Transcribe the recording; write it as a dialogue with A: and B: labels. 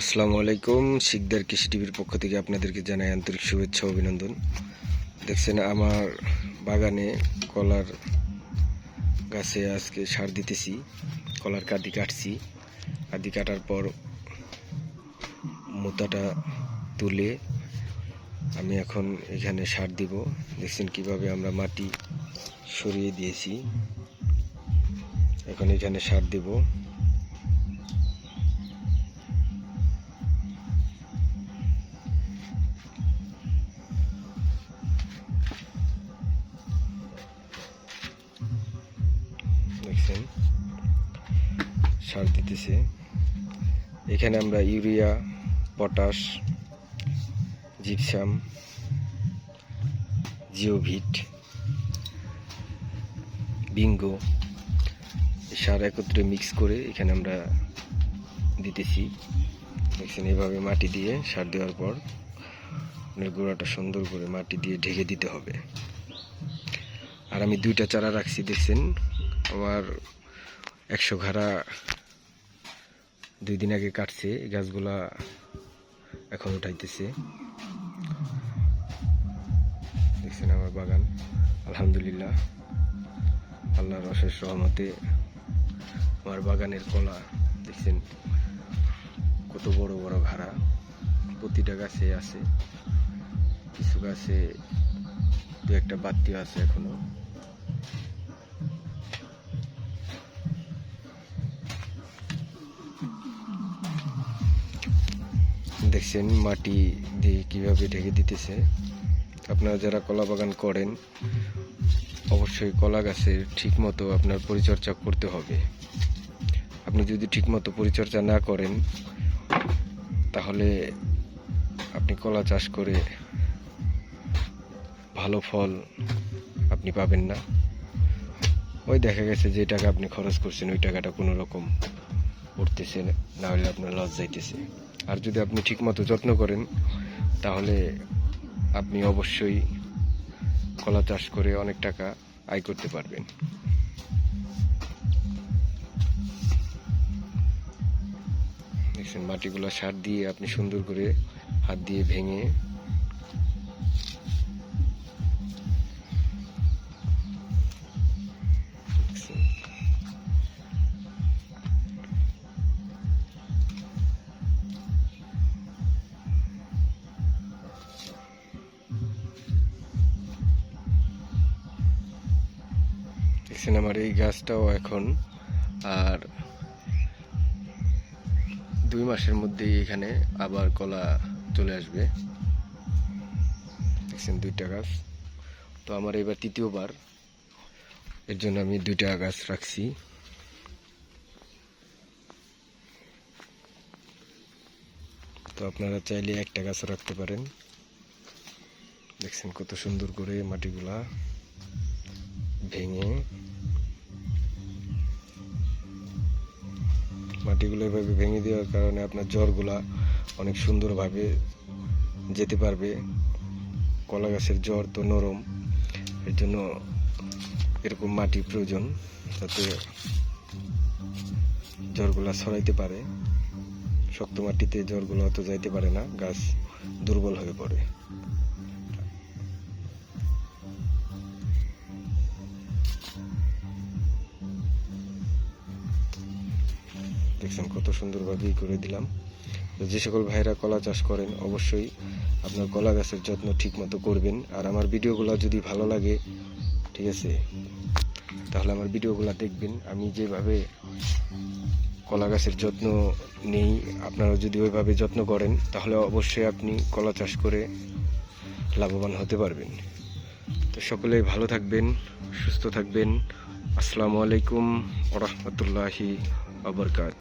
A: আসসালামু আলাইকুম। শিকদার কৃষি টিভির পক্ষ থেকে আপনাদেরকে জানাই আন্তরিক শুভেচ্ছা অভিনন্দন। দেখছেন আমার বাগানে কলার গাছে আজকে সার দিতেছি, কলার কাদি কাটছি। কাদি কাটার পর মোতাটা তুলে আমি এখন এখানে সার দিব। দেখছেন কীভাবে আমরা মাটি সরিয়ে দিয়েছি। এখন এখানে সার দিব। দেখছেন সার দিতেছে। এখানে আমরা ইউরিয়া, পটাশ, জিপসাম, জিওভিট, বিঙ্গো সার একত্রে মিক্স করে এখানে আমরা দিতেছি। দেখছেন, এভাবে মাটি দিয়ে সার দেওয়ার পর গোড়াটা সুন্দর করে মাটি দিয়ে ঢেকে দিতে হবে। আর আমি দুইটা চারা রাখছি, দেখছেন। আমার একশো ঘাড়া দুই দিন আগে কাটছে গাছগুলা এখন উঠাইতেছে। দেখছেন আমার বাগান? আলহামদুলিল্লাহ। আল্লাহর অশেষ রহমতে আমার বাগানের কলা, দেখছেন, কত বড় বড় ঘাড়া। প্রতিটা গাছে আছে, কিছু গাছে দু একটা বাত্তিও আছে এখনও। দেখছেন, মাটি দিয়ে কীভাবে ঢেকে দিতেছে। আপনারা যারা কলা বাগান করেন, অবশ্যই কলা গাছের ঠিক মতো আপনার পরিচর্যা করতে হবে। আপনি যদি ঠিক মতো পরিচর্যা না করেন, তাহলে আপনি কলা চাষ করে ভালো ফল আপনি পাবেন না। ওই দেখা গেছে যে টাকা আপনি খরচ করছেন, ওই টাকাটা কোনো রকম উঠতেছে, না হলে আপনার লস যাইতেছে। আর যদি আপনি ঠিকমতো যত্ন করেন, তাহলে আপনি অবশ্যই কলা চাষ করে অনেক টাকা আয় করতে পারবেন। দেখছেন, মাটিগুলো সার দিয়ে আপনি সুন্দর করে হাত দিয়ে ভেঙে দেখছেন আমার এই গাছটাও এখন। আর দুই মাসের মধ্যেই এখানে আবার কলা চলে আসবে। দেখছেন দুইটা গাছ। তো আমার এবার তৃতীয়বার। এর জন্য আমি দুইটা গাছ রাখছি। তো আপনারা চাইলে একটা গাছও রাখতে পারেন। দেখছেন কত সুন্দর করে মাটিগুলা। ভেঙে মাটিগুলো এভাবে ভেঙে দেওয়ার কারণে আপনার জ্বরগুলা অনেক সুন্দরভাবে যেতে পারবে। কলা গাছের জ্বর তো নরম, এর জন্য এরকম মাটি প্রয়োজন যাতে জ্বরগুলা ছড়াইতে পারে। শক্ত মাটিতে জ্বরগুলো অত যাইতে পারে না, গাছ দুর্বল হয়ে পড়ে। দেখছেন কত সুন্দরভাবে ই করে দিলাম। যে সকল ভাইরা কলা চাষ করেন, অবশ্যই আপনার কলা গাছের যত্ন ঠিক মতো করবেন। আর আমার ভিডিওগুলো যদি ভালো লাগে, ঠিক আছে? তাহলে আমার ভিডিওগুলো দেখবেন। আমি যেভাবে কলা গাছের যত্ন নেই আপনারা যদি ওইভাবে যত্ন করেন, তাহলে অবশ্যই আপনি কলা চাষ করে লাভবান হতে পারবেন। তো সকলেই ভালো থাকবেন, সুস্থ থাকবেন। আসসালামু আলাইকুম ওরহমতুল্লাহি আবরকাত